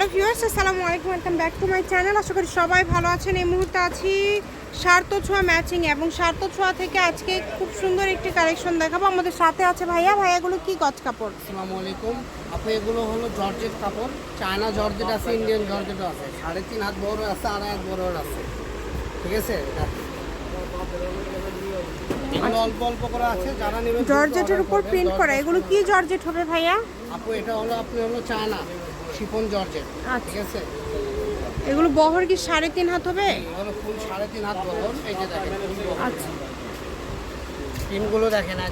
Hello viewers আসসালামু আলাইকুম welcome back to my channel আশা করি সবাই ভালো আছেন। এই মুহূর্তে আছি সার্থ ছোঁয়া ম্যাচিং এবং সার্থ ছোঁয়া থেকে আজকে খুব সুন্দর একটি কালেকশন দেখাবো। আমাদের সাথে আছে ভাইয়া। ভাইয়াগুলো কি গজ কাপড়? আসসালামু আলাইকুম। আপু এগুলো হলো জর্জেট কাপড়। চায়না জর্জেট আছে ইন্ডিয়ান জর্জেটও আছে। সাড়ে তিন হাত বড় আছে আড়াই হাত বড় আছে। ঠিক আছে? এগুলো অল্প অল্প করে আছে যারা নেবেন জর্জেটের উপর প্রিন্ট করা এগুলো কি জর্জেট হবে ভাইয়া? আপু এটা হলো আপনি হলো চায়না শিফন জর্জেট আচ্ছা। ঠিক আছে? এগুলো বহর কি সাড়ে তিন হাত হবে? ফুল সাড়ে তিন হাত বড় এই যে দেখেন। আচ্ছা।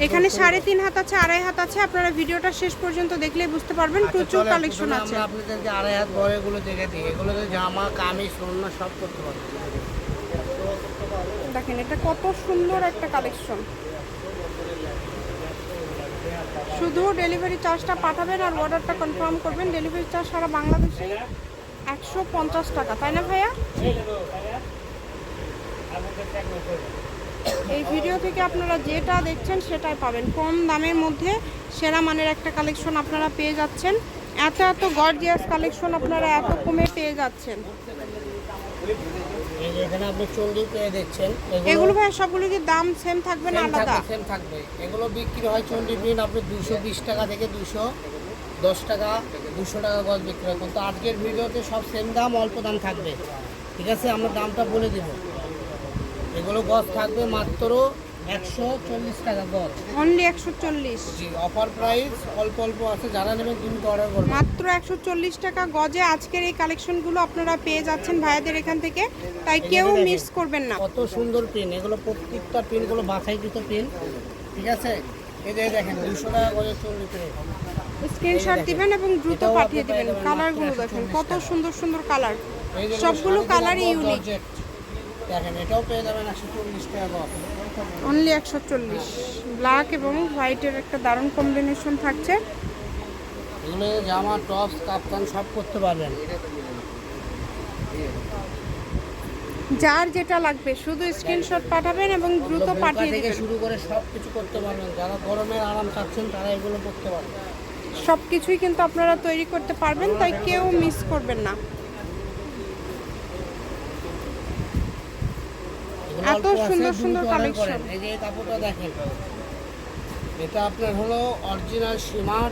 এখানে সাড়ে তিন হাত আছে আড়াই হাত আছে আপনারা ভিডিওটা শেষ পর্যন্ত দেখলেই বুঝতে পারবেন আচ্ছা, প্রচুর কালেকশন আছে। আপনাদেরকে আড়াই হাত বড় এগুলো দেখে দিই। এগুলো জামা কামিজ অন্য সব করতে পারব। দেখেন, এটা কত সুন্দর একটা কালেকশন শুধু ডেলিভারি চার্জটা পাঠাবেন আর অর্ডারটা কনফার্ম করবেন। ডেলিভারি চার্জ সারা বাংলাদেশে একশো পঞ্চাশ টাকা, তাই না ভাইয়া? এই ভিডিও থেকে আপনারা যেটা দেখছেন সেটাই পাবেন। কম দামের মধ্যে সেরা মানের একটা কালেকশন আপনারা পেয়ে যাচ্ছেন। এত এত গর্জিয়াস কালেকশন আপনারা এত কমে পেয়ে যাচ্ছেন। এই যে এখানে আপনি চন্ডি পেয়ে দেখছেন। এগুলো ভাই সবগুলো কি দাম সেম থাকবে না আলাদা? সেম থাকবে। এগুলো বিক্রি হয় চন্ডি প্রিন্ট আপনি দুশো বিশ টাকা থেকে দুশো দশ টাকা দুশো টাকা গজ বিক্রি হয়। কিন্তু আজকের ভিডিওতে সব সেম দাম অল্প দাম থাকবে। ঠিক আছে? আমরা দামটা বলে দিব। এগুলো গজ থাকবে মাত্র টাকা গজ। অনলি জি অফার প্রাইস অল্প অল্প আছে যারা নেবেন দ্রুত অর্ডার করবেন মাত্র একশো চল্লিশ টাকা গজে আজকের এই কালেকশনগুলো আপনারা পেয়ে যাচ্ছেন ভাইয়াদের এখান থেকে। তাই কেউ মিস করবেন না। কত সুন্দর পিন এগুলো প্রত্যেকটা পিনগুলো বাছাইকৃত পিন ঠিক আছে? এই যে দেখেন টাকা পিন স্ক্রিনশট দিবেন এবং দ্রুত পাঠিয়ে দিবেন। কালারগুলো দেখেন কত সুন্দর সুন্দর কালার সবগুলো কালারই ইউনিক। দেখেন এটাও পেয়ে যাবেন একশো চল্লিশ টাকা অনলি একশো চল্লিশ। ব্ল্যাক এবং হোয়াইটের একটা দারুণ কম্বিনেশন থাকছে। এগুলো জামা টপস কাপ্তান সব করতে পারবেন। যার যেটা লাগবে শুধু স্ক্রিনশট পাঠাবেন এবং দ্রুত পাঠিয়ে দিবেন। শুরু করে সব কিছু করতে পারবেন। যারা গরমের আরাম চাচ্ছেন তারা এগুলো করতে পারবেন। সব কিছুই কিন্তু আপনারা তৈরি করতে পারবেন তাই কেউ মিস করবেন না। এত সুন্দর সুন্দর। করেন। এই যে কাপড়টা দেখেন। এটা আপনার হলো অরিজিনাল সীমার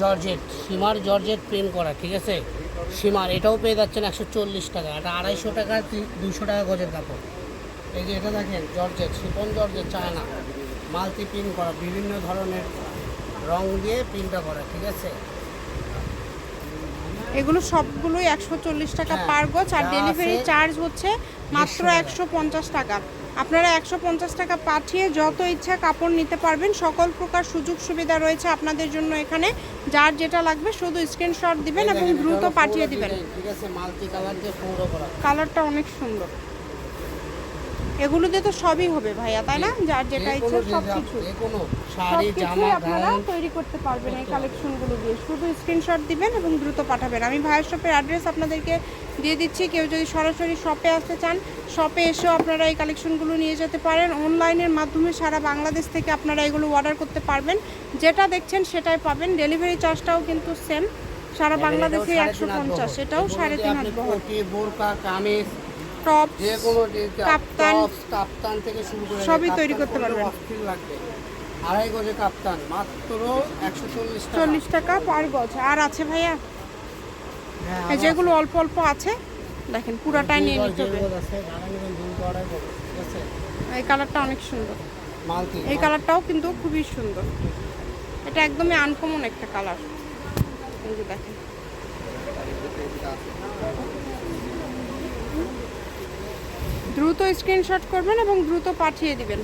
জর্জেট সীমার জর্জেট প্রিন্ট করা ঠিক আছে? সীমার এটাও পেয়ে যাচ্ছেন একশো চল্লিশ টাকা। এটা আড়াইশো টাকা দুশো টাকা গজের কাপড়। এই যে এটা দেখেন georgette chiffon georgette China. Multi print করা বিভিন্ন ধরনের রং দিয়ে প্রিন্টটা করা ঠিক আছে? এগুলো সবগুলোই একশো চল্লিশ টাকা হ্যাঁ, পার গজ আর ডেলিভারি চার্জ হচ্ছে মাত্র একশো পঞ্চাশ টাকা। আপনারা একশো পঞ্চাশ টাকা পাঠিয়ে যত ইচ্ছা কাপড় নিতে পারবেন সকল প্রকার সুযোগ সুবিধা রয়েছে আপনাদের জন্য এখানে। যার যেটা লাগবে শুধু স্ক্রিনশট দিবেন এবং দ্রুত পাঠিয়ে দিবেন। কালারটা অনেক সুন্দর। এগুলো দিয়ে তো সবই হবে ভাইয়া তাই না? যার যেটা ইচ্ছে সব কিছু। যে কোনো সব শাড়ি কিছুই জামা আপনারা তৈরি করতে পারবেন এই কালেকশনগুলো দিয়ে। শুধু স্ক্রিনশট দিবেন এবং দ্রুত পাঠাবেন। আমি ভাইয়ের শপের অ্যাড্রেস আপনাদেরকে দিয়ে দিচ্ছি। কেউ যদি সরাসরি শপে আসতে চান শপে এসেও আপনারা এই কালেকশনগুলো নিয়ে যেতে পারেন। অনলাইনের মাধ্যমে সারা বাংলাদেশ থেকে আপনারা এগুলো অর্ডার করতে পারবেন। যেটা দেখছেন সেটাই পাবেন। ডেলিভারি চার্জটাও কিন্তু সেম সারা বাংলাদেশে একশো পঞ্চাশ। এটাও সাড়ে তিন আপনি টপ যে কোনো কাপ্তান। কাপ্তান থেকে শুরু করে সবই তৈরি করতে পারবেন। অস্থির লাগবে? আড়াই গজে কাপ্তান মাত্র একশো চল্লিশ চল্লিশ টাকা পার গজ। আর আছে ভাইয়া? হ্যাঁ, যেগুলো অল্প অল্প আছে দেখেন পুরাটাই নিয়ে নিতে হবে? এই কালারটা অনেক সুন্দর। এই কালারটাও কিন্তু খুবই সুন্দর। এটা একদমই আনকমন একটা কালার যে দেখেন। দ্রুত স্ক্রিনশট করবেন এবং দ্রুত পাঠিয়ে দিবেন।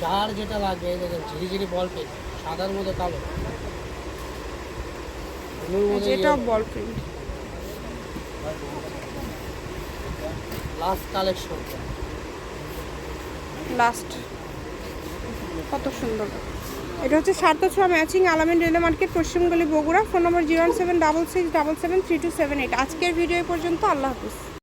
যার যেটা লাগবে দেখেন ঝিরিঝিরি বল পেন সাদার মধ্যে কালো। মধ্যে ball print last collection last কত সুন্দর। এটা হচ্ছে সার্থ ছোঁয়া ম্যাচিং আলামিন রেলে market পশ্চিমগলি Bogura. Phone number zero seven double six double seven three two seven eight. আজকের ভিডিও পর্যন্ত আল্লাহ হাফিজ।